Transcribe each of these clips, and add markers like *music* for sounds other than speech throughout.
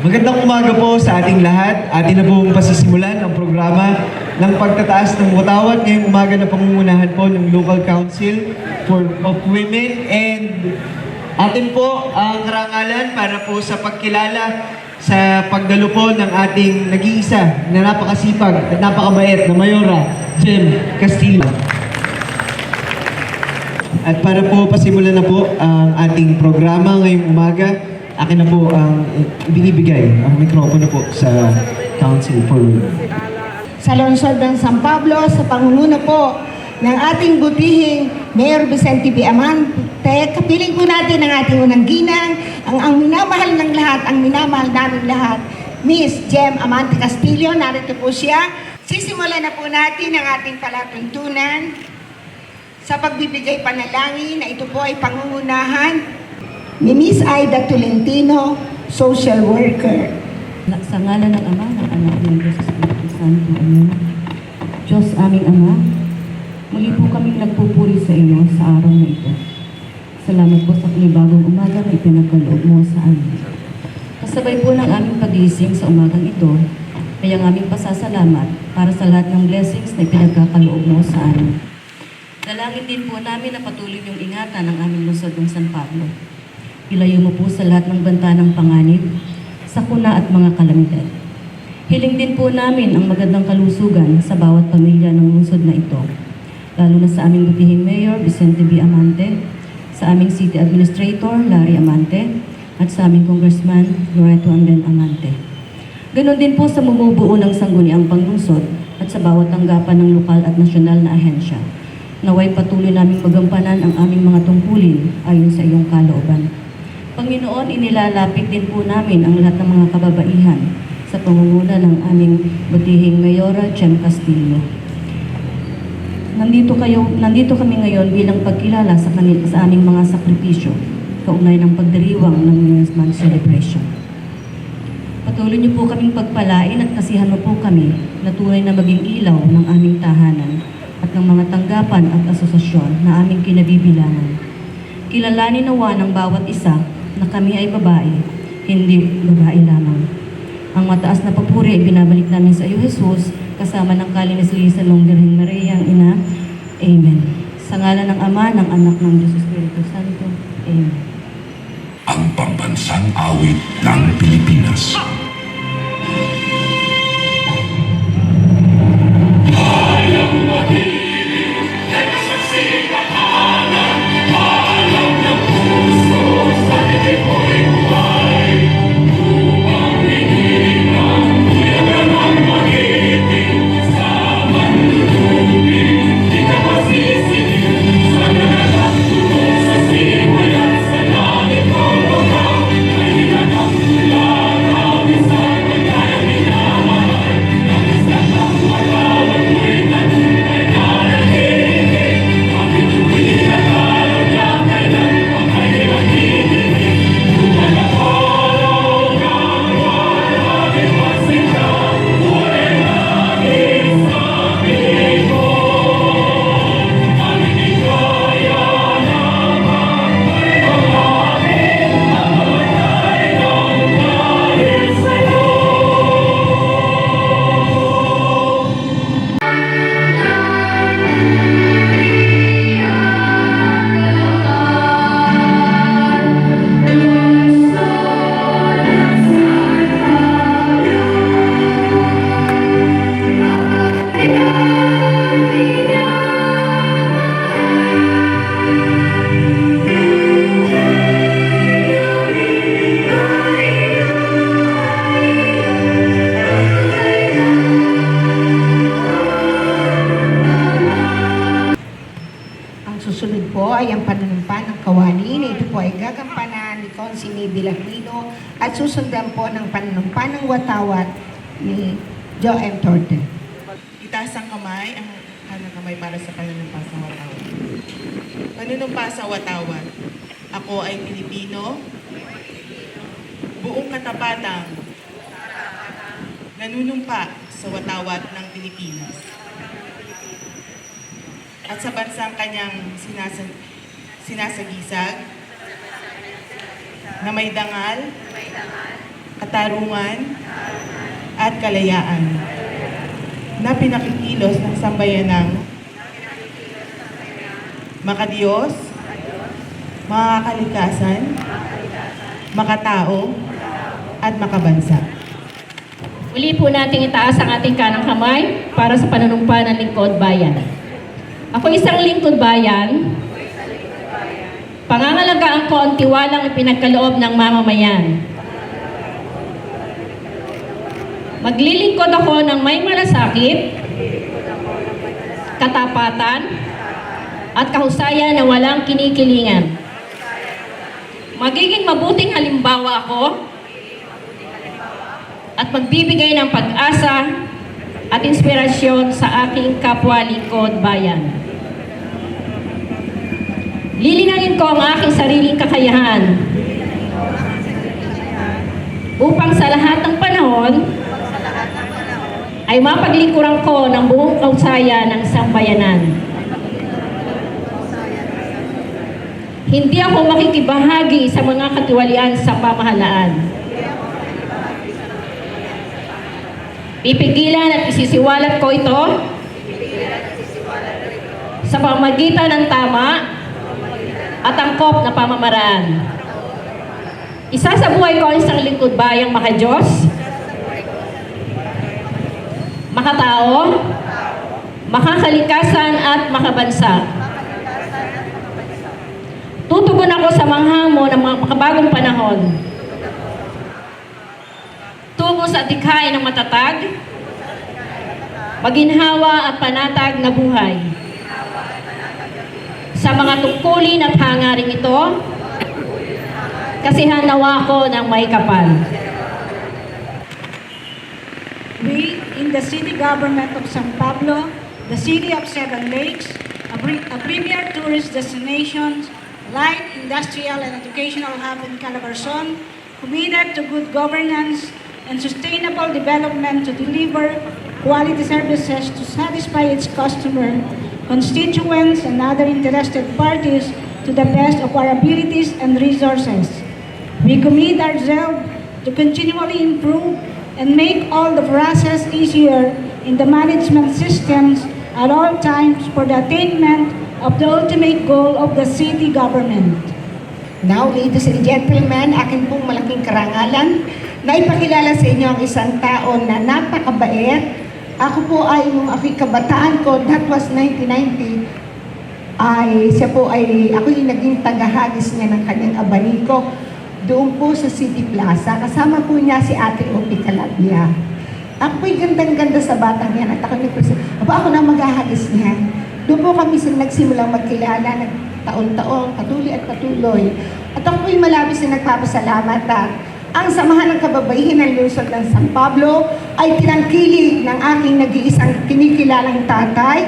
Magandang umaga po sa ating lahat. Atin na pong pasisimulan ang programa ng pagtataas ng watawat ngayong umaga na pangungunahan po ng Local Council for of Women and atin po ang karangalan para po sa pagkilala sa pagdalo po ng ating nag-iisa na napakasipag at napakabait na Mayora, Jem Castillo. At para po pasimulan na po ang ating programa ngayong umaga, akin na po ang binibigay ang mikropono po sa Council for sa lungsod ng San Pablo sa pangunguna po ng ating butihing Mayor Vicente B. Amante. Kapiling po natin ang ating unang ginang, ang, ang minamahal ng lahat, ang minamahal namin lahat, Miss Jem Amante Castillo. Narito po siya. Sisimulan na po natin ang ating palatuntunan sa pagbibigay panalangin na ito po ay pangungunahan ni Miss Aida Tolentino, social worker. Sa ngalan ng Ama, ng Anak, ng Diyos Espiritu Santo. Amen. Diyos aming Ama, muli po kaming nagpupuri sa iyo sa araw na ito. Salamat po sa panibagong umaga na ipinagkaloob mo sa amin. Kasabay po ng aming pagising sa umagang ito, ay ang aming pasasalamat para sa lahat ng blessings na ipinagkakaloob mo sa amin. Dalangin din po namin na patuloy niyong ingatan ang aming lungsod ng San Pablo. Ilayo mo po sa lahat ng banta ng panganib, sakuna at mga kalamidad. Hiling din po namin ang magandang kalusugan sa bawat pamilya ng lungsod na ito, lalo na sa aming butihing Mayor Vicente B. Amante, sa aming City Administrator Larry Amante, at sa aming Congressman Loreto Anden Amante. Ganon din po sa bumubuo ng sangguniang panglungsod at sa bawat tanggapan ng lokal at nasyonal na ahensya. Naway patuloy naming magampanan ang aming mga tungkulin ayon sa iyong kalooban. Panginoon, inilalapit din po namin ang lahat ng mga kababaihan sa pangunguna ng aming butihing Mayora Chem Castillo. Nandito kayo, nandito kami ngayon bilang pagkilala sa kanil, sa aming mga sakripisyo, kaugnay ng pagdiriwang ng Women's Month celebration. Patuloy niyo po kaming pagpalain at kasihan mo po kami na tunay na maging ilaw ng aming tahanan at ng mga tanggapan at asosasyon na aming kinabibilangan. Kilalanin nawa ng bawat isa na kami ay babae, hindi babae lamang. Ang mataas na papuri ay binabalik namin sa iyo, Jesus, kasama ng kalinis-lisan ng Birhen Maria, ang Ina. Amen. Sa ngalan ng Ama, ng Anak, ng Diyos Espiritu Santo. Amen. ang pambansang awit ng Pilipinas. Gagampanan ni Consine Villarino at susundan po ng panunumpa ng watawat ni Joe M. Torte. Itaas ang kamay, ang kanang kamay para sa panunumpa sa watawan. Panunumpa sa watawan. Ako ay Pilipino. Buong katapatang nanunumpa sa watawat ng Pilipinas. At sa bansang kanyang sinasag, sinasagisag na may dangal, katarungan, at kalayaan na pinakikilos ng sambayanang makadiyos, makakalikasan, makatao, at makabansa. Muli po nating itaas ang ating kanang kamay para sa panunumpa ng lingkod bayan. Ako isang lingkod bayan, pangangalagaan ko ang tiwalang ipinagkaloob ng mamamayan. Maglilingkod ako ng may malasakit, katapatan, at kahusayan na walang kinikilingan. Magiging mabuting halimbawa ako at magbibigay ng pag-asa at inspirasyon sa aking kapwa lingkod bayan. Lilinangin ko ang aking sariling kakayahan upang sa lahat ng panahon ay mapaglingkuran ko ng buong kausaya ng sambayanan. Hindi ako makikibahagi sa mga katiwalian sa pamahalaan. Pipigilan at isisiwalat ko ito sa pamagitan ng tama at angkop na pamamaraan. Isa sa buhay ko ang isang lingkod bayang makajos, makatao, makakalikasan at makabansa. Tutugon ako sa mga hamon ng mga makabagong panahon tungo sa dikhain ng matatag, maginhawa at panatag na buhay. Sa mga tungkulin at hangaring ito, kasihan nawa ko ng may kapal. We, in the city government of San Pablo, the city of Seven Lakes, a, a premier tourist destination, light, industrial, and educational hub in Calabarzon, committed to good governance and sustainable development to deliver quality services to satisfy its customer, constituents, and other interested parties to the best of our abilities and resources. We commit ourselves to continually improve and make all the process easier in the management systems at all times for the attainment of the ultimate goal of the city government. Now, ladies and gentlemen, akin pong malaking karangalan na ipakilala sa inyo ang isang tao na napakabait. Ako po ay nung ako'y kabataan ko, that was 1990, ay siya po ay, ako yung naging tagahagis niya ng kanyang abaniko doon po sa City Plaza. Kasama po niya si Ate Opi Calabia. Ako po'y gandang-ganda sa batang yan at ako nagpresa, aba ako na maghahagis niyan. Doon po kami nagsimulang magkilala, nag taon-taon, patuloy at patuloy. At ako po'y malabis na nagpapasalamat at ang samahan ng kababaihan ng lungsod ng San Pablo ay tinangkilik ng aking nag-iisang kinikilalang tatay.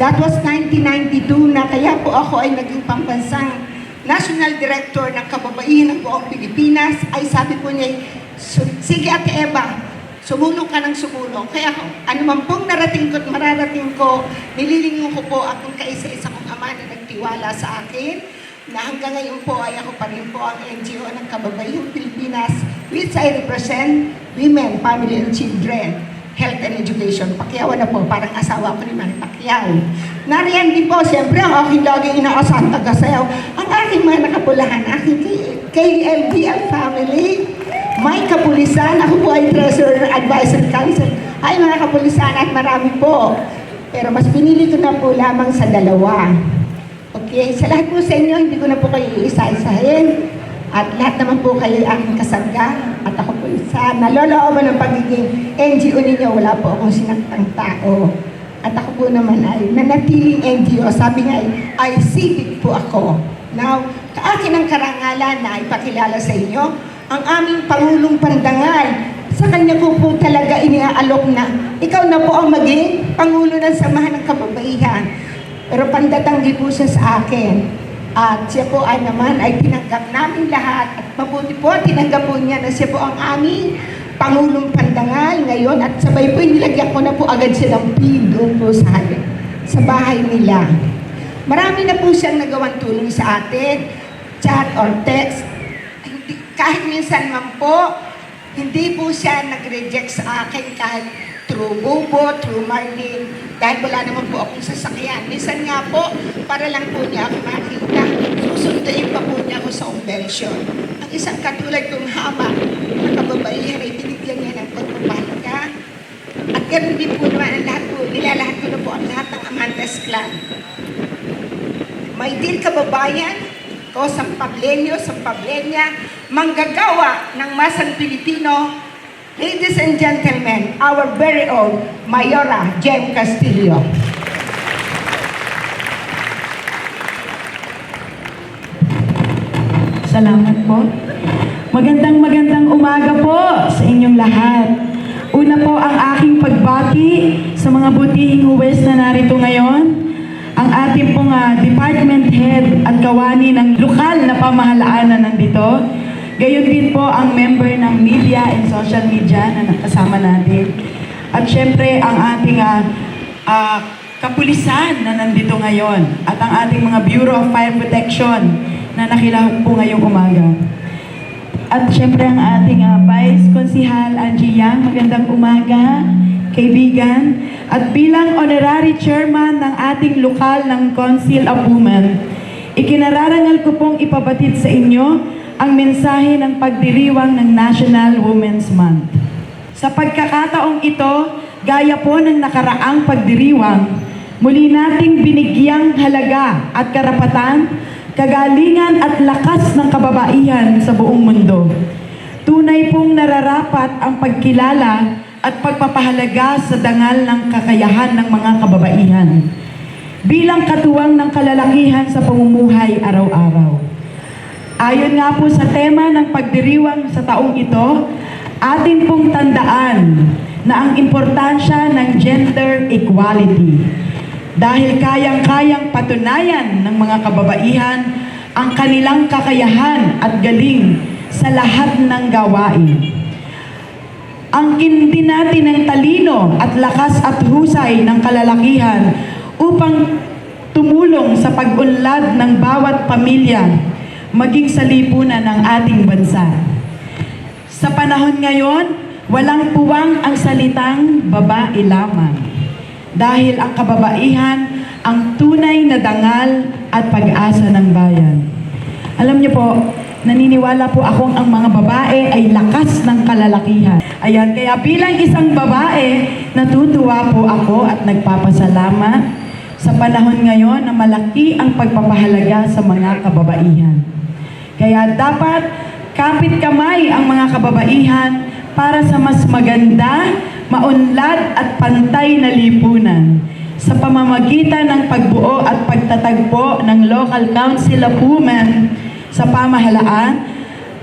That was 1992 na kaya po ako ay naging pambansang National Director ng Kababaihan ng buong Pilipinas. Ay sabi po niya, "Su- sige Ate Eva, sumulong ka ng sumulong. Kaya ano man pong narating ko at mararating ko, nililingon ko po akong kaisa-isa kong ama na nagtiwala sa akin na hanggang ngayon po ay ako pa rin po ang NGO ng Kababayang Pilipinas which I represent Women, Family and Children, Health and Education. Pakyaw na po, parang asawa ko ni Manny Pacquiao. Nariyan din po, siyempre, ang aking laging inaasahan tagasayaw, ang aking mga nakapulahan, aking KLBL family, may kapulisan, ako po ay Treasurer Advisory Council. Ay mga kapulisan at marami po. Pero mas pinili ko na po lamang sa dalawa. Okay, sa lahat po sa inyo, hindi ko na po kayo iisa-isahin. At lahat naman po kayo aking kasangga. At ako po isa, nalolooban ng pagiging NGO ninyo, wala po akong sinaktang tao. At ako po naman ay nanatiling NGO. Sabi nga ay, ay civic po ako. Now, kaakin ang karangalan na ipakilala sa inyo ang aming Pangulong Pandangal. Sa kanya ko po talaga iniaalok na ikaw na po ang maging Pangulo ng Samahan ng Kababaihan. Pero pandatanggi po siya sa akin. At siya po ay naman ay tinanggap namin lahat. At mabuti po, tinanggap po niya na siya po ang aming Pangulong Pandangal ngayon. At sabay po, nilagyan ko na po agad siya ng pin po sa, sa bahay nila. Marami na po siyang nagawang tulong sa atin, chat or text. Hindi- Kahit minsan man po, Hindi po siya nag-reject sa akin kahit through Bubo, through Marlene, dahil wala naman po akong sasakyan. Minsan nga po, para lang po niya ako makita, susunduin pa po niya ako sa convention. Ang isang katulad kong hama, na kababaihan ay binigyan niya ng pagpapahalaga. At ganun din po naman ang lahat po, nilalahat ko na po ang lahat ng Amantes Clan. May dear kababayan, o sa Pablenyo, sa Pablenya, manggagawa ng masang Pilipino, ladies and gentlemen, our very own Mayora Jem Castillo. Salamat po. Magandang magandang umaga po sa inyong lahat. Una po ang aking pagbati sa mga butihing huwes na narito ngayon. Ang ating pong ah, department head at kawani ng lokal na pamahalaan na nandito. Gayon din po ang member ng media and social media na nakasama natin. At syempre ang ating ah, ah, kapulisan na nandito ngayon at ang ating mga Bureau of Fire Protection na nakilahok po ngayong umaga. At syempre ang ating ah, Vice Konsihal Angie Yang, magandang umaga, kaibigan. At bilang honorary chairman ng ating lokal ng Council of Women, ikinararangal ko pong ipabatid sa inyo ang mensahe ng pagdiriwang ng National Women's Month. Sa pagkakataong ito, gaya po ng nakaraang pagdiriwang, muli nating binigyang halaga at karapatan, kagalingan at lakas ng kababaihan sa buong mundo. Tunay pong nararapat ang pagkilala at pagpapahalaga sa dangal ng kakayahan ng mga kababaihan bilang katuwang ng kalalakihan sa pamumuhay araw-araw. Ayon nga po sa tema ng pagdiriwang sa taong ito, atin pong tandaan na ang importansya ng gender equality. Dahil kayang-kayang patunayan ng mga kababaihan ang kanilang kakayahan at galing sa lahat ng gawain. Ang kindi natin ng talino at lakas at husay ng kalalakihan upang tumulong sa pag-unlad ng bawat pamilya maging sa lipunan ng ating bansa. Sa panahon ngayon, walang puwang ang salitang babae lamang. Dahil ang kababaihan ang tunay na dangal at pag-asa ng bayan. Alam niyo po, naniniwala po akong ang mga babae ay lakas ng kalalakihan. Ayan, kaya bilang isang babae, natutuwa po ako at nagpapasalamat sa panahon ngayon na malaki ang pagpapahalaga sa mga kababaihan. Kaya dapat kapit kamay ang mga kababaihan para sa mas maganda, maunlad at pantay na lipunan sa pamamagitan ng pagbuo at pagtatagpo ng Local Council of Women sa pamahalaan,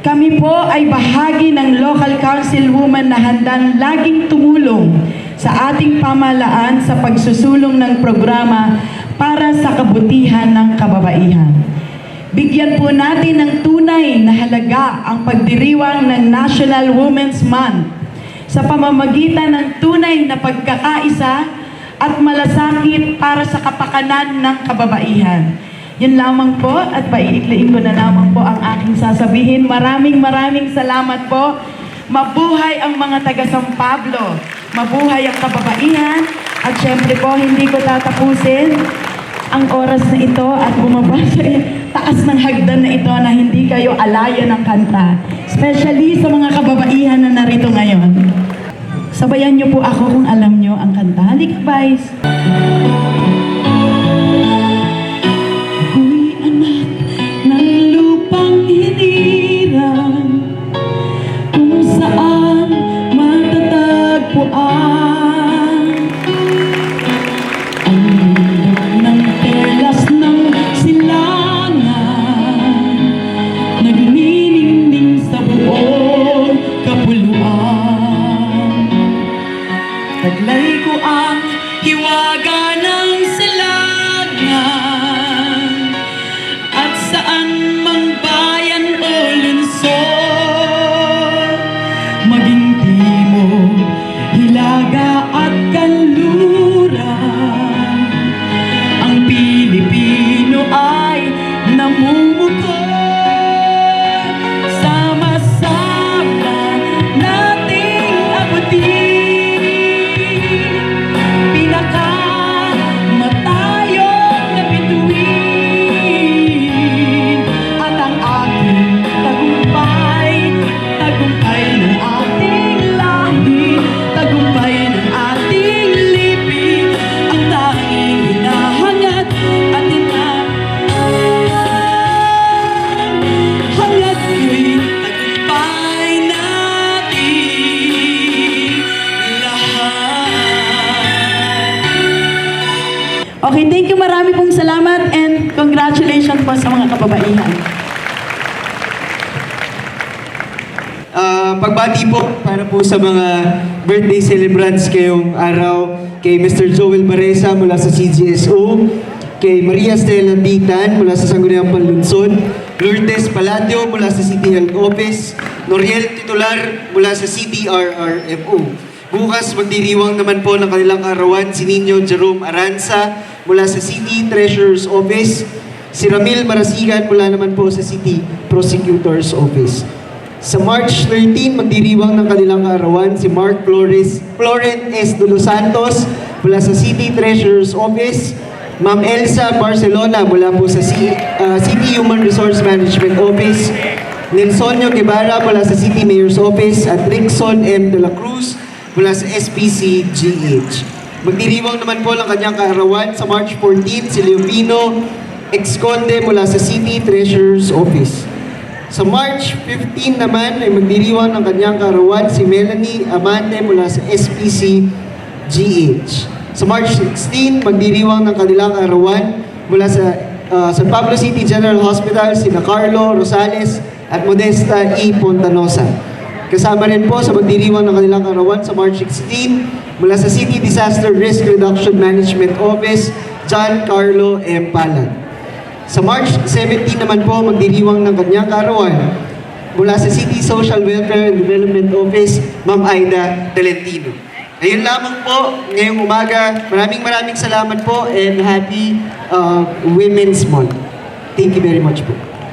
kami po ay bahagi ng Local Council Women na handang laging tumulong sa ating pamahalaan sa pagsusulong ng programa para sa kabutihan ng kababaihan. Bigyan po natin ng tunay na halaga ang pagdiriwang ng National Women's Month sa pamamagitan ng tunay na pagkakaisa at malasakit para sa kapakanan ng kababaihan. Yun lamang po at paiikliin ko na lamang po ang aking sasabihin. Maraming maraming salamat po. Mabuhay ang mga taga San Pablo. Mabuhay ang kababaihan. At syempre po, hindi ko tatapusin ang oras na ito at bumaba *laughs* sa taas ng hagdan na ito na hindi kayo alaya ng kanta. Especially sa mga kababaihan na narito ngayon. Sabayan niyo po ako kung alam niyo ang kanta. Halika, Vice. Po sa mga birthday celebrants ngayong araw kay Mr. Joel Baresa mula sa CGSO, kay Maria Stella Titan mula sa Sangguniang Panlunsod, Lourdes Palacio mula sa City Health Office, Noriel Titular mula sa CTRRMO. Bukas magdiriwang naman po ng kanilang arawan si Nino Jerome Aranza mula sa City Treasurer's Office, si Ramil Marasigan mula naman po sa City Prosecutor's Office. Sa March 13, magdiriwang ng kanilang kaarawan si Mark Flores, Florent S. Dulo Santos mula sa City Treasurer's Office, Ma'am Elsa Barcelona mula po sa C- uh, City Human Resource Management Office, Nelsonio Guevara mula sa City Mayor's Office at Rickson M. De La Cruz mula sa SPC-GH. Magdiriwang naman po ng kanyang kaarawan sa March 14 si Leopino Ex-Conde mula sa City Treasurer's Office. Sa March 15 naman ay magdiriwang ng kanyang karawan si Melanie Amante mula sa SPC GH. Sa March 16, magdiriwang ng kanilang karawan mula sa uh, San Pablo City General Hospital sina Carlo Rosales at Modesta E. Pontanosa. Kasama rin po sa magdiriwang ng kanilang karawan sa March 16 mula sa City Disaster Risk Reduction Management Office, John Carlo M. Palan. Sa March 17 naman po, magdiriwang ng kanyang karawan mula sa City Social Welfare and Development Office, Ma'am Aida Talentino. Ayun lamang po, ngayong umaga, maraming maraming salamat po and happy uh, Women's Month. Thank you very much po.